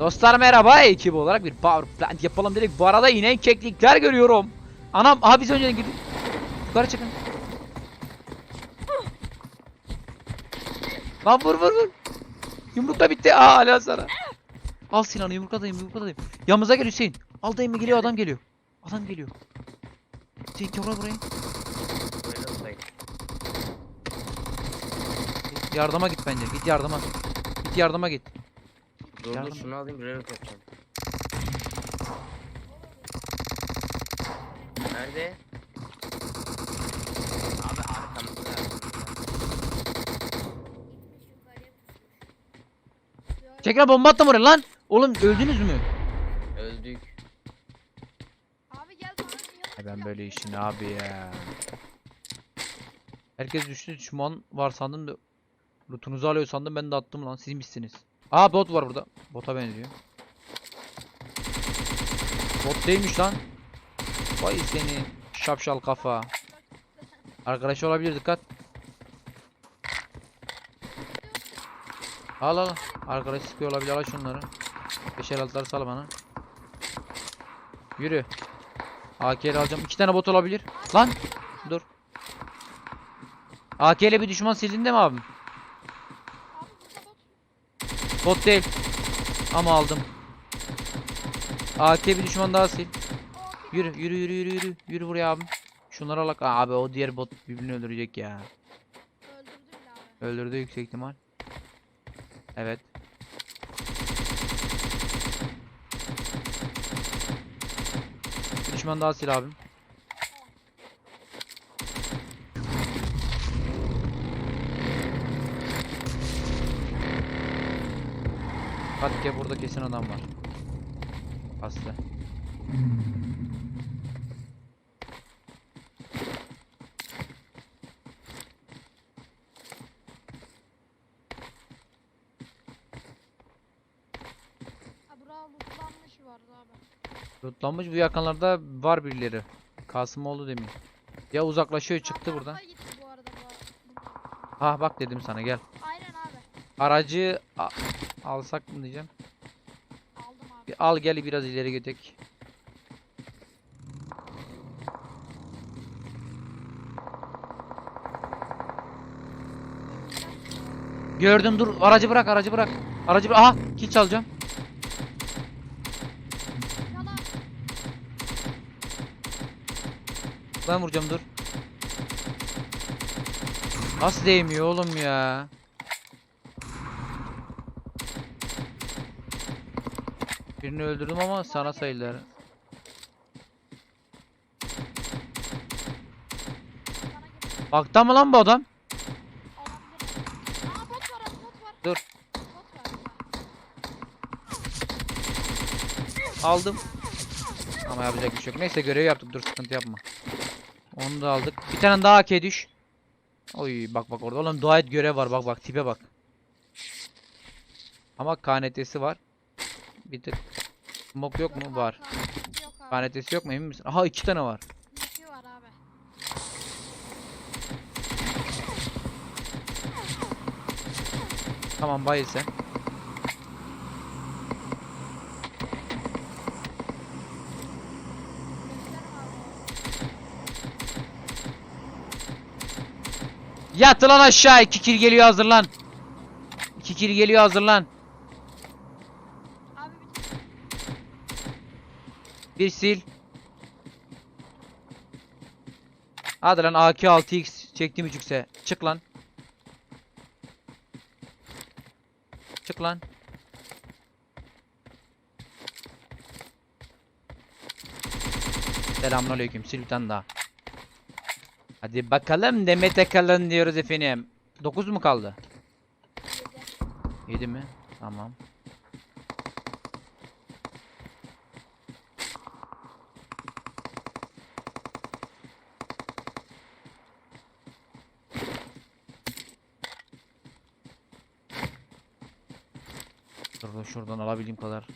Dostlar merhaba ekip olarak bir power plant yapalım dedik. Bu arada yine keklikler görüyorum. Anam aha biz önceden gidip yukarı çıkın. Lan vur vur vur. Yumruk da bitti. Aa hala sana. Al silahını yumrukladayım yumrukladayım. Yanımıza gel Hüseyin. Al dayımı geliyor adam geliyor. Adam geliyor. Hüseyin kavra burayı. Yardıma git bence. Git yardıma. Git yardıma git. Dur dur şunu alayım reload yapacağım. Nerede? Abi arkamızda. Çek lan bomba attım oraya lan. Oğlum öldünüz mü? Öldük. Abi gel bana bir ben böyle işin abi ya. Herkes düştü düşman var sandım da lootunuzu alıyor sandım ben de attım lan siz misiniz? Aa bot var burada. Bota benziyor. Bot değilmiş lan. Vay seni şapşal kafa. Arkadaş olabilir dikkat. Al al. Arkadaş sıkıyor olabilir al şunları. Beşer altıları sal bana. Yürü. AK'li alacağım. İki tane bot olabilir. Lan. Dur. AK ile bir düşman sildin değil mi abim? Abi bot. Değil. Ama aldım. AK bir düşman daha sil. Yürü yürü yürü yürü yürü. Yürü buraya abim. Şunları alak. Aa, Abi o diğer bot birbirini öldürecek ya. öldürdü abi. Yüksek ihtimal. Evet. Düşman daha sil abim. Hadi gel burada kesin adam var. Aslı. Lootlanmış bu yakınlarda var birileri. Kasımoğlu demin. Ya uzaklaşıyor çıktı buradan. bu. Ha bak dedim sana gel. Aynen abi. Aracı alsak mı diyeceğim. Aldım abi. Bir al gel biraz ileri götük. Gördüm dur aracı bırak aracı bırak. Aracı bırak. Aha kill çalacağım. Ben vuracağım dur. Nasıl değmiyor oğlum ya? Birini öldürdüm ama sana sayılır. Bana gel. Bakta mı lan bu adam? Dur. Aldım. Ama yapacak bir şey yok. Neyse görev yaptık. Dur sıkıntı yapma. Onu da aldık. Bir tane daha AK düş. Oy bak bak orada. Oğlum dua et görev var. Bak bak tipe bak. Ama KNT'si var. Bir tık. Smoke yok mu? Var. Yok abi. Yok mu? Emin misin? Aha iki tane var. İki var abi. Tamam bayıl sen. Yat lan aşağı. İki kill geliyor hazırlan. İki kill geliyor hazırlan. Bir sil. Hadi lan AK 6x çektim 3x'e. Çık lan. Çık lan. Selamünaleyküm. Sil bir tane daha. Hadi bakalım Demet'e kalın diyoruz efendim. 9 mu kaldı? yedi. 7 mi? Tamam. Şurada şuradan alabildiğim kadar.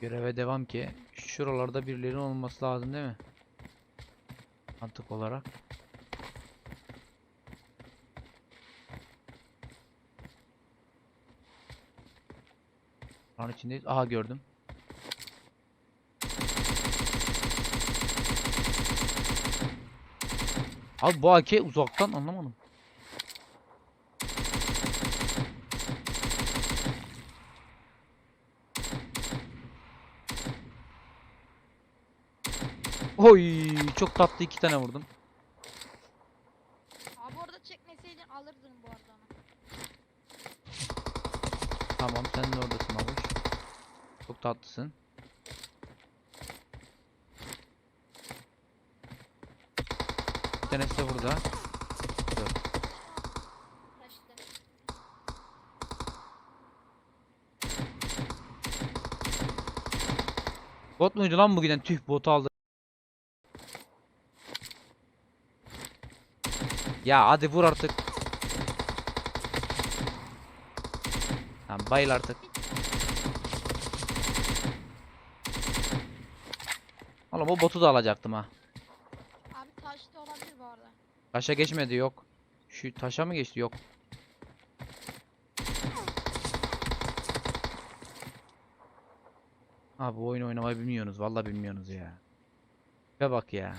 Göreve devam ki. Şuralarda birilerinin olması lazım değil mi? Mantık olarak. Lan içindeyiz. Aha gördüm. Abi bu AK uzaktan anlamadım. Oy çok tatlı iki tane vurdum. Abi orada çekmeseydin alırdın bu arada. Tamam sen de oradasın abi. Tatlısın. Bir tanesi de burada. Bot muydu lan bu giden? Tüh botu aldı. Ya hadi vur artık. Tamam bayıl artık. Oğlum o botu da alacaktım ha. Abi taşta olabilir bu arada. Taşa geçmedi yok. Şu taşa mı geçti? Yok. Abi bu oyunu oynamayı bilmiyorsunuz. Vallahi bilmiyorsunuz ya. Ve bak ya.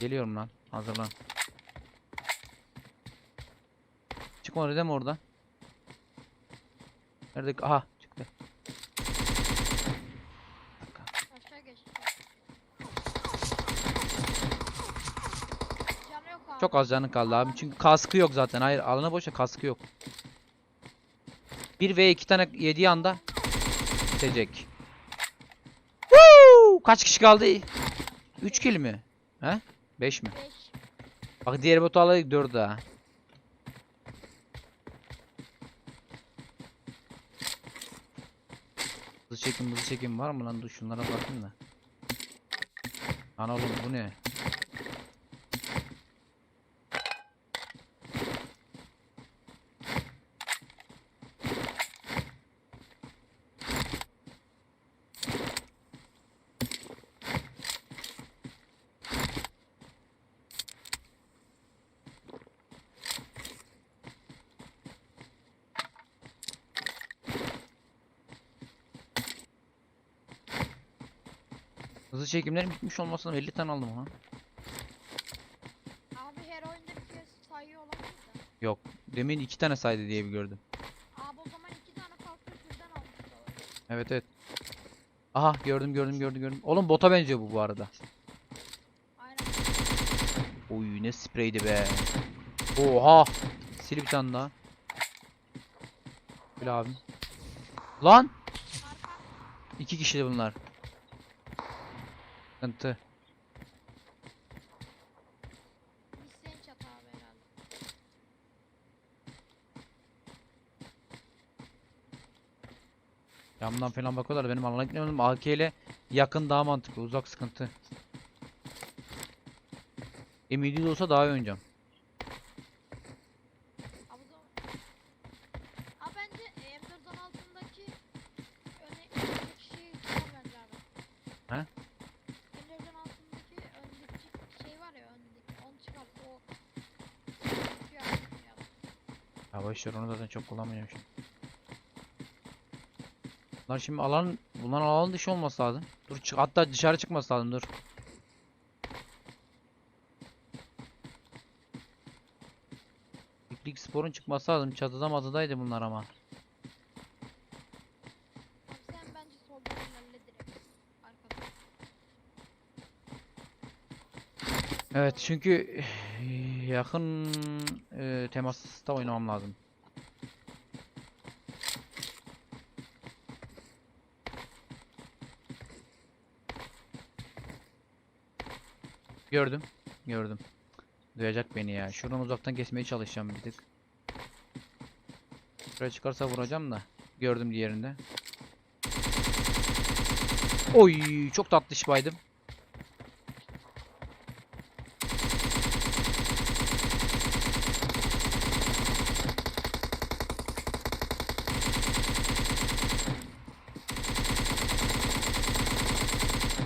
Geliyorum lan. Hazırlan. Çıkma değil mi oradan? Nerede? Aha çıktı. Bir dakika. Aşağı geçti. Canı yok abi. Çok az canı kaldı abi. Çünkü kaskı yok zaten. Hayır alana boşa kaskı yok. 1 ve 2 tane yediği anda bitecek. Woo! Kaç kişi kaldı? 3 kill mi? He? 5 mi? 5. Bak diğer botu alarak 4 daha. Hızlı çekim hızlı çekim var mı lan? Dur şunlara bakayım da. Lan oğlum bu ne? Hızlı çekimlerin bitmiş olmasına 50 tane aldım ha. Abi her oyunda bir kez sayıyor olabilir de. Demin 2 tane saydı diye bir gördüm. Abi o zaman iki tane farklı türden almış. Evet evet. Aha gördüm gördüm gördüm gördüm. Oğlum bota benziyor bu bu arada. Aynen. Oy ne spreydi be. Oha. Sil bir tane daha. Bil abim. Lan. Arka. iki kişi bunlar. Sıkıntı. Herhalde. Camdan falan bakıyorlar. Benim alana gitmem. AK ile yakın daha mantıklı. Uzak sıkıntı. M700 olsa daha iyi oynayacağım. Abi o zaman. Abi bence e, M4'ün altındaki öne öndeki şey çıkar bence abi. He? M4'ün altındaki öndeki şey var ya öndeki onu çıkar. O çıkıyor abi, ya. Ya boş ver onu zaten çok kullanmıyorum şimdi. Bunlar şimdi alan bunlar alan dışı olması lazım. Dur çık hatta dışarı çıkması lazım dur. Piknik sporun çıkması lazım. Çatıda matıdaydı bunlar ama. Abi sen bence soldan ilerle direkt. Arkada. Evet çünkü yakın e, temasta oynamam lazım. Gördüm. Gördüm. Duyacak beni ya. Şuradan uzaktan kesmeye çalışacağım bir tık. Şuraya çıkarsa vuracağım da. Gördüm diğerinde. Oy çok tatlı iş baydım.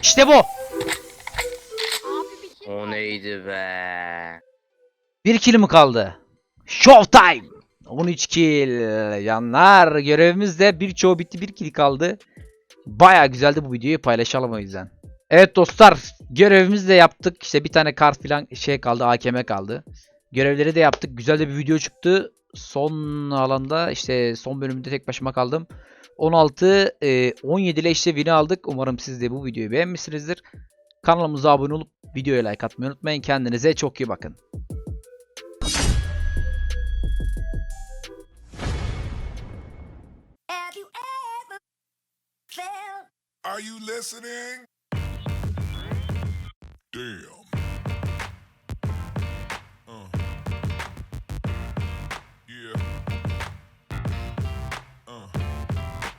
İşte bu. Abi bir kill O neydi be? Bir kill mi kaldı? Showtime. 13 kill. Yanlar görevimiz de birçoğu bitti. Bir kill kaldı. Baya güzeldi bu videoyu paylaşalım o yüzden. Evet dostlar görevimizi de yaptık. İşte bir tane kar filan şey kaldı. AKM kaldı. Görevleri de yaptık. Güzel de bir video çıktı. Son alanda işte son bölümde tek başıma kaldım. 16 e, 17 ile işte win'i aldık. Umarım siz de bu videoyu beğenmişsinizdir. Kanalımıza abone olup videoya like atmayı unutmayın. Kendinize çok iyi bakın. Are you listening? Damn.